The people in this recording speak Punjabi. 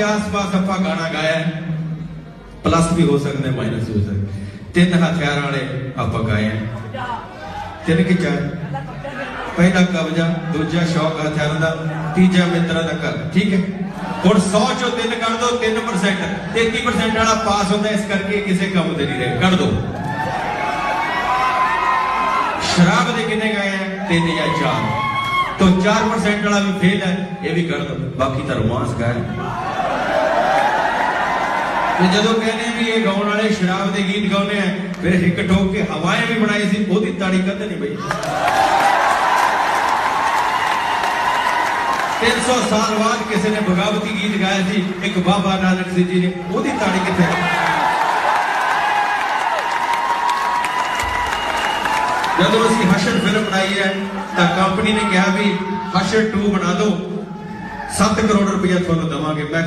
ਦੇ ਆਸ-ਪਾਸ ਆਪਾਂ ਗਾਣਾ ਗਾਇਆ ਪਲੱਸ ਵੀ ਹੋ ਸਕਦਾ ਮਾਈਨਸ ਵੀ ਹੋ ਸਕਦਾ ਤਿੰਨ ਹਥਿਆਰਾਂ ਵਾਲੇ ਆਪਾਂ ਗਾਏ ਤਿੰਨ ਕਿ ਚਾਰ? ਪਹਿਲਾ ਕਬਜ਼ਾ, ਦੂਜਾ ਸ਼ੌਕ ਹਥਿਆਰਾਂ ਦਾ, ਤੀਜਾ ਮਿੱਤਰਾਂ ਦਾ ਘਰ। ਠੀਕ ਹੈ? ਹੁਣ 100 ਚੋਂ 3 ਕੱਢ ਦੋ 3% 33% ਵਾਲਾ ਪਾਸ ਹੁੰਦਾ, ਇਸ ਕਰਕੇ ਕਿਸੇ ਕੰਮ ਦੇ ਨਹੀਂ ਰਹੇ। ਕੱਢ ਦੋ। ਸ਼ਰਾਬ ਦੇ ਕਿੰਨੇ ਗਏ ਆ ਤਿੰਨ ਜਾਂ ਚਾਰ। ਤੋਂ 4% ਵਾਲਾ ਵੀ ਫੇਲ ਹੈ, ਇਹ ਵੀ ਕੱਢ ਦੋ। ਬਾਕੀ ਤਾਂ ਰੋਮਾਂਸ ਗਾਇਆ ਤੇ ਜਦੋਂ ਕਹਿੰਦੇ ਵੀ ਇਹ ਗਾਉਣ ਵਾਲੇ ਸ਼ਰਾਬ ਦੇ ਗੀਤ ਗਾਉਂਦੇ ਆ, ਫਿਰ ਇੱਕ ਠੋਕ ਕੇ ਹਵਾएं ਵੀ ਬਣਾਈ ਸੀ, ਉਹਦੀ ਤਾੜੀ ਕਦੇ ਨਹੀਂ ਬਈ 300 ਸਾਲ ਬਾਅਦ ਕਿਸੇ ਨੇ ਬਗਾਵਤੀ ਗੀਤ ਗਾਇਆ ਸੀ, ਇੱਕ ਬਾਬਾ ਨਾਨਕ ਸਿੰਘ ਜੀ ਨੇ, ਉਹਦੀ ਤਾੜੀ ਕਿੱਥੇ ਜਦੋਂ ਅਸੀਂ ਹਸ਼ਰ ਫਿਲਮ ਬਣਾਈ ਹੈ, ਤਾਂ ਕੰਪਨੀ ਨੇ ਕਿਹਾ ਵੀ ਹਸ਼ਰ 2 ਬਣਾ ਦਿਓ 7 ਕਰੋੜ ਰੁਪਇਆ ਤੁਹਾਨੂੰ ਦਵਾਂਗੇ। ਮੈਂ